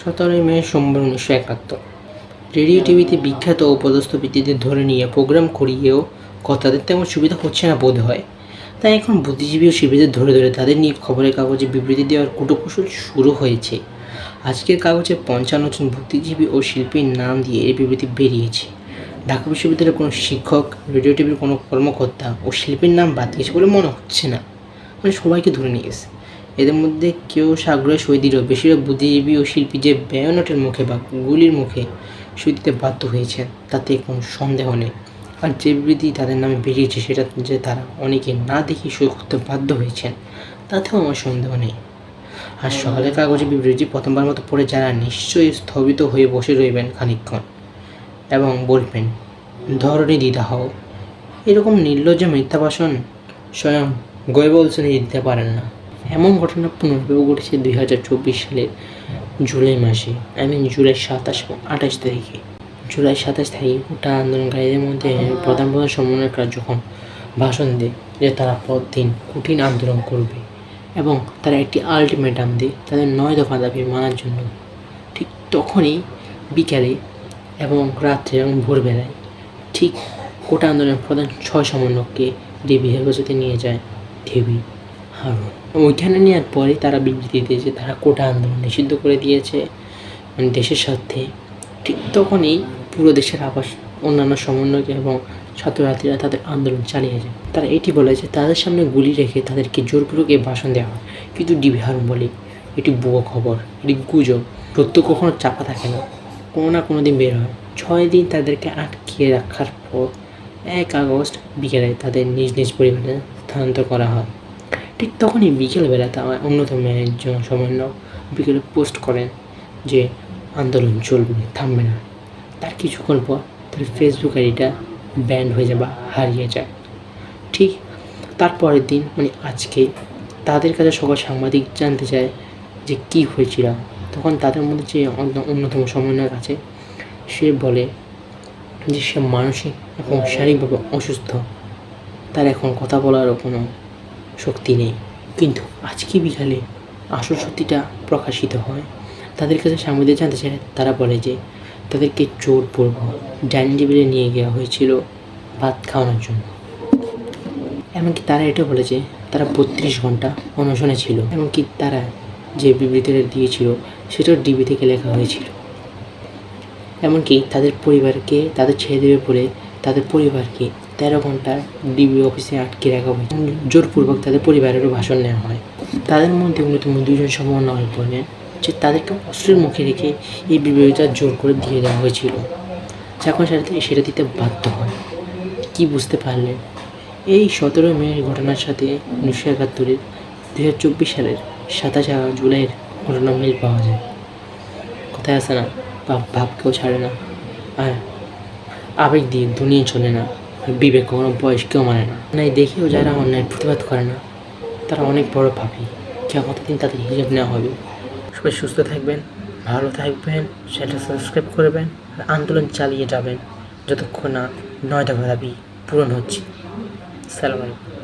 সতেরোই মে সোমবার উনিশশো একাত্তর। রেডিও টিভিতে বিখ্যাত ও পদস্থ ব্যক্তিদের ধরে নিয়ে প্রোগ্রাম করিয়েও কথাদের তেমন সুবিধা হচ্ছে না বোধ হয়। তাই এখন বুদ্ধিজীবী ও শিল্পীদের ধরে ধরে তাদের নিয়ে খবরের কাগজে বিবৃতি দেওয়ার কুটকৌশল শুরু হয়েছে। আজকের কাগজে পঞ্চান্ন জন বুদ্ধিজীবী ও শিল্পীর নাম দিয়ে এই বিবৃতি বেরিয়েছে। ঢাকা বিশ্ববিদ্যালয়ের কোনো শিক্ষক, রেডিও টিভির কোনো কর্মকর্তা ও শিল্পীর নাম বাদ দিয়েছে বলে মনে হচ্ছে না। মানে সবাইকে ধরে নিয়ে গেছে। এদের মধ্যে কেউ সাগ্রহে সই দিলেও বেশিরভাগ বুদ্ধিজীবী ও শিল্পী যে ব্যয়নটের মুখে বা গুলির মুখে সই দিতে বাধ্য হয়েছেন, তাতে কোনো সন্দেহ নেই। আর যে বিবৃতি তাদের নামে বেরিয়েছে সেটা যে তারা অনেকে না দেখে সই করতে বাধ্য হয়েছেন, তাতেও আমার সন্দেহ নেই। আর সকালের কাগজে বিবৃতি প্রথমবার মতো পড়ে যারা নিশ্চয়ই স্থগিত হয়ে বসে রইবেন খানিকক্ষণ এবং বলবেন ধরনী দিদা হও। এরকম নির্লজ্জ মিথ্যা ভাষণ স্বয়ং গৈবলসনই দিতে পারেন না। এমন ঘটনা পুনর্ভেবে ঘটেছে দুই হাজার চব্বিশ সালের জুলাই মাসে আই মিন জুলাই সাতাশ এবং আঠাশ তারিখে। জুলাই সাতাশ তারিখে গোটা আন্দোলনকারীদের মধ্যে প্রধান প্রধান সমন্বয়করা যখন ভাষণ দেয় যে তারা পরদিন কঠিন আন্দোলন করবে এবং তারা একটি আলটিমেটাম দেয় তাদের নয় দফা দাবি মানার জন্য ঠিক তখনই বিকালে এবং রাত্রে এবং ভোরবেলায় ঠিক কোটা আন্দোলনের প্রধান ছয় সমন্বয়ককে ডিবি হেফাজতে নিয়ে যায় হারুন ওইখানে নেওয়ার পরে তারা বিবৃতি দিয়েছে, তারা কোটা আন্দোলন নিষিদ্ধ করে দিয়েছে মানে দেশের স্বার্থে। ঠিক তখনই পুরো দেশের আবাস, অন্যান্য সমন্বয়ক এবং ছাত্রছাত্রীরা তাদের আন্দোলন চালিয়ে যায়। তারা এটি বলে যে, তাদের সামনে গুলি রেখে তাদেরকে জোরপূর্বক এই ভাষণ দেওয়া হয়। কিন্তু ডিবি হারুন বলে, এটি ভুয়ো খবর, এটি গুজব সত্য কখনো চাপা থাকে না। কোনো না কোনো দিন বের হয়। ছয় দিন তাদেরকে আটকিয়ে রাখার পর এক আগস্ট বিকেলে তাদের নিজ নিজ পরিবারে স্থানান্তর করা হয়। ঠিক তখনই বিকেলবেলা তা অন্যতম একজন সমন্বয়ক বিকেলে পোস্ট করেন যে আন্দোলন চলবে, থামবে না। তার কিছুক্ষণ পর তার ফেসবুক আইডিটা ব্যান্ড হয়ে যায় বা হারিয়ে যায়। ঠিক তারপরের দিন মানে আজকে, তাদের কাছে সকল সাংবাদিক জানতে চায় যে কী হয়েছিল। তখন তাদের মধ্যে যে অন্য- অন্যতম সমন্বয়ক আছে, সে বলে যে সে মানসিক এবং শারীরিকভাবে অসুস্থ। তার এখন কথা বলারও কোনো শক্তি নেই। কিন্তু আজকে বিকালে আসল সত্যিটা প্রকাশিত হয়। তাদের কাছে সাংবাদিক জানতে চায়, তারা বলে যে তাদেরকে জোরপূর্বক ডাইনিং টেবিলে নিয়ে যাওয়া হয়েছিল ভাত খাওয়ানোর জন্য। এমনকি তারা এটা বলেছে তারা বত্রিশ ঘণ্টা অনশনে ছিল। এমনকি তারা যে বিবৃতিটা দিয়েছিল, সেটাও ডিবি থেকে লেখা হয়েছিল। এমনকি তাদের পরিবারকে তাদের ছেড়ে দেবে বলে তাদের পরিবারকে তেরো ঘণ্টা ডিবি অফিসে আটকে রাখা হয়েছে। জোরপূর্বক তাদের পরিবারেরও ভাষণ নেওয়া হয়। তাদের মধ্যে অন্যতম দুজন সমন্বয় বলেন যে তাদেরকে অস্ত্রের মুখে রেখে এই বিবৃতিটা জোর করে দিয়ে দেওয়া হয়েছিল। যখন সেটা সেটা দিতে বাধ্য হয়। কি বুঝতে পারলেন এই সতেরো মে ঘটনার সাথে উনিশশো একাত্তরের দু হাজার চব্বিশ সালের সাতাশ জুলাইয়ের ঘটনা মিল পাওয়া যায়। কোথায় আসে না ভাব ভাবকেও ছাড়ে না। আর আবেগ দিয়ে দুনিয়া চলে না। বিবেক কোনো বয়স কেউ মানে না। নাই দেখেও যারা অন্যায় প্রতিবাদ করে না, তারা অনেক বড় পাপি। কেমন কতদিন তাদের হিসেব নেওয়া হবে? সবাই সুস্থ থাকবেন, ভালো থাকবেন সেটা সাবস্ক্রাইব করবেন, আর আন্দোলন চালিয়ে যাবেন। যতক্ষণ না নয়টা দাবি পূরণ হচ্ছে। সালাম আলাইকুম।